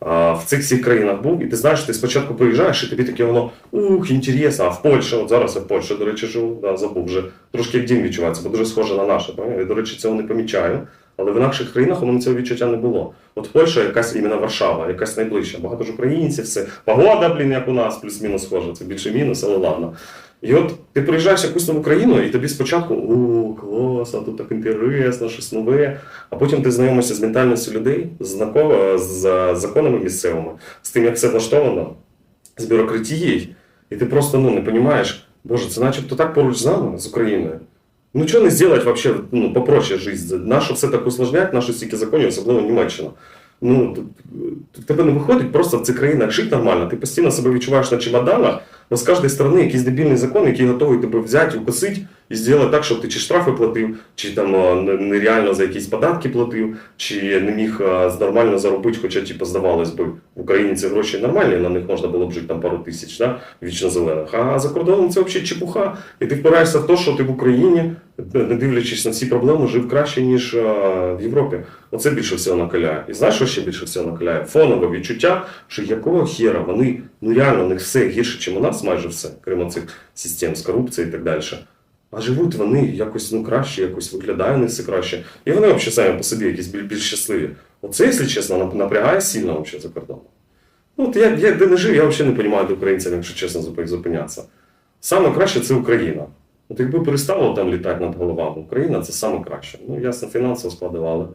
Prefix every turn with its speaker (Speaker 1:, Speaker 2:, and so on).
Speaker 1: В цих всіх країнах був, і ти знаєш, ти спочатку приїжджаєш, і тобі таке воно ух, інтересно, а в Польщі, от зараз я в Польщі, до речі, живу, да, забув вже трошки як дім відчувається, бо дуже схоже на наше. Я, до речі, цього не помічаю. Але в інакших країнах у мене цього відчуття не було. От Польща якась іменно Варшава, якась найближча. Багато ж українців, все. Погода, блін, як у нас, плюс-мінус схоже. Це більше мінус, але ладно. І от ти приїжджаєш якусь нову країну, і тобі спочатку о, класно, тут так інтересно, щось нове. А потім ти знайомишся з ментальністю людей, з, з законами місцевими, з тим, як все влаштовано, з бюрократією, і ти просто ну, не розумієш, боже, це начебто так поруч з нами, з Україною. Ну что не сделать вообще ну, попроще жизнь? Наше все так усложнять, наші стільки законів, особливо Німеччина. Ну, тебе не виходить просто в цих країнах жити нормально. Ти постійно себе відчуваєш на чемоданах, але з кожної сторони якийсь дебільний закон, який готовий тебе взяти, укосити і зробити так, щоб ти чи штрафи платив, чи там нереально за якісь податки платив, чи не міг нормально заробити, хоча типу, здавалось би, в Україні ці гроші нормальні, на них можна було б жити там пару тисяч, да? вічно зелених. А за кордоном це взагалі чепуха. І ти впираєшся в те, що ти в Україні, не дивлячись на всі проблеми, жив краще, ніж в Європі. Оце більше всього накаляє. І знаєш, що ще більше всього накаляє? Фонове відчуття, що якого хера вони, ну реально, у них все гірше, ніж у нас, майже все, крім цих систем з корупцією і так далі. А живуть вони якось ну, краще, якось виглядає у них все краще. І вони взагалі самі по собі якісь більш, більш щасливі. Оце, якщо чесно, напрягає сильно взагалі за кордоном. Ну, от я, я де не жив, я взагалі не розумію, де українцям, якщо чесно, зупинятися. Саме краще це Україна. От якби перестало там літати над головами, Україна це саме краще. Ну, ясно, фінансово складували.